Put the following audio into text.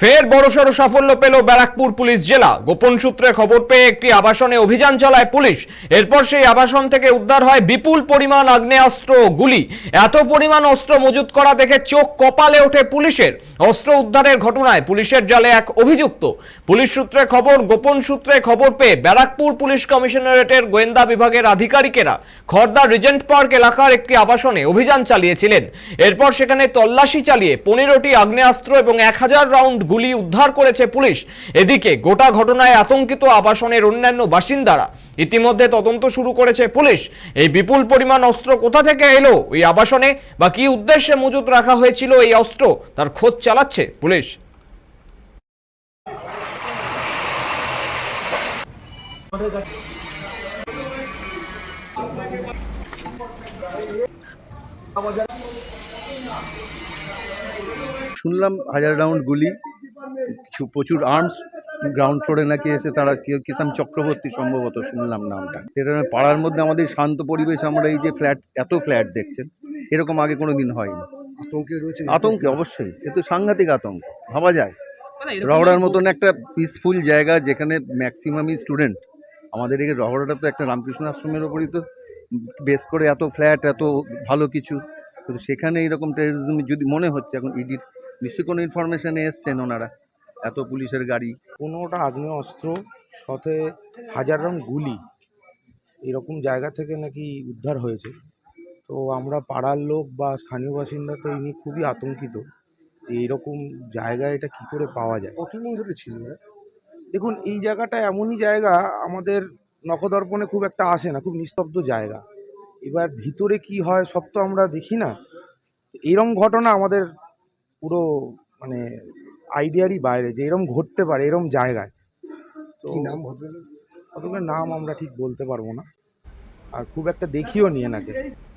ফের বড়সড় সাফল্য পেল ব্যারাকপুর পুলিশ জেলা। গোপন সূত্রে খবর পেয়ে একটি আবাসনে অভিযান চালায় পুলিশ। এরপর সেই আবাসন থেকে উদ্ধার হয় বিপুল পরিমাণ আগ্নেয়াস্ত্র গুলি। এত পরিমাণ অস্ত্র মজুত করা দেখে চোখ কপালে ওঠে পুলিশের। অস্ত্র উদ্ধারের ঘটনায় পুলিশের জালে এক অভিযুক্ত। পুলিশ সূত্রে খবর, গোপন সূত্রে খবর পেয়ে ব্যারাকপুর পুলিশ কমিশনারেটের গোয়েন্দা বিভাগের আধিকারিকেরা খর্দা রিজেন্ট পার্ক এলাকার একটি আবাসনে অভিযান চালিয়েছিলেন। এরপর সেখানে তল্লাশি চালিয়ে পনেরোটি আগ্নেয়াস্ত্র এবং এক হাজার রাউন্ড গুলি উদ্ধার করেছে পুলিশ। এদিকে গোটা ঘটনায় আতঙ্কিত আবাসনের অন্যান্য বাসিন্দারা। ইতিমধ্যে তদন্ত শুরু করেছে পুলিশ। এই বিপুল পরিমাণ অস্ত্র কোথা থেকে এলো? ওই আবাসনে বা কি উদ্দেশ্যে মজুত রাখা হয়েছিল এই অস্ত্র? তার খোঁজ চালাচ্ছে পুলিশ। শুনলাম হাজার রাউন্ড গুলি। কিছু প্রচুর আর্মস গ্রাউন্ড ফ্লোরে নাকি এসে তারা কি- কিষান চক্রবর্তী সম্ভবত শুনলাম নামটা। নয়, পাড়ার মধ্যে আমাদের শান্ত পরিবেশ আমরা এই যে ফ্ল্যাট এত ফ্ল্যাট দেখছেন এরকম আগে কোনো দিন হয়নি। আতঙ্কে রয়েছে। আতঙ্কে অবশ্যই। এ তো সাংঘাতিক আতঙ্ক ভাবা যায়। রহড়ার মতন একটা পিসফুল জায়গা যেখানে ম্যাক্সিমামই স্টুডেন্ট আমাদের এই রহড়াটা তো একটা রামকৃষ্ণ আশ্রমের ওপরই তো বেস করে এত ফ্ল্যাট এত ভালো কিছু। তো সেখানে এরকম টেরিজম যদি মনে হচ্ছে এখন ইডির নিশ্চয়ই কোনো ইনফরমেশনে এসছেন ওনারা। এত পুলিশের গাড়ি। পনেরোটা আগ্নেয় অস্ত্র সাথে হাজার রং গুলি। এরকম জায়গা থেকে নাকি উদ্ধার হয়েছে। তো আমরা পাড়ার লোক বা স্থানীয় বাসিন্দা তো ইনি খুবই আতঙ্কিত। এইরকম জায়গায় এটা কি করে পাওয়া যায়? কতদিন ধরে ছিল? দেখুন এই জায়গাটা এমনই জায়গা আমাদের নখদর্পণে খুব একটা আসে না খুব নিস্তব্ধ জায়গা। এবার ভিতরে কি হয় সব তো আমরা দেখি না। এরম ঘটনা আমাদের পুরো মানে আইডিয়ারই বাইরে যে এরম ঘটতে পারে এরম জায়গায়। তো নাম ভদ্রলোক ভদ্রলোকের নাম আমরা ঠিক বলতে পারব না। আর খুব একটা দেখিও নিয়ে এনাকে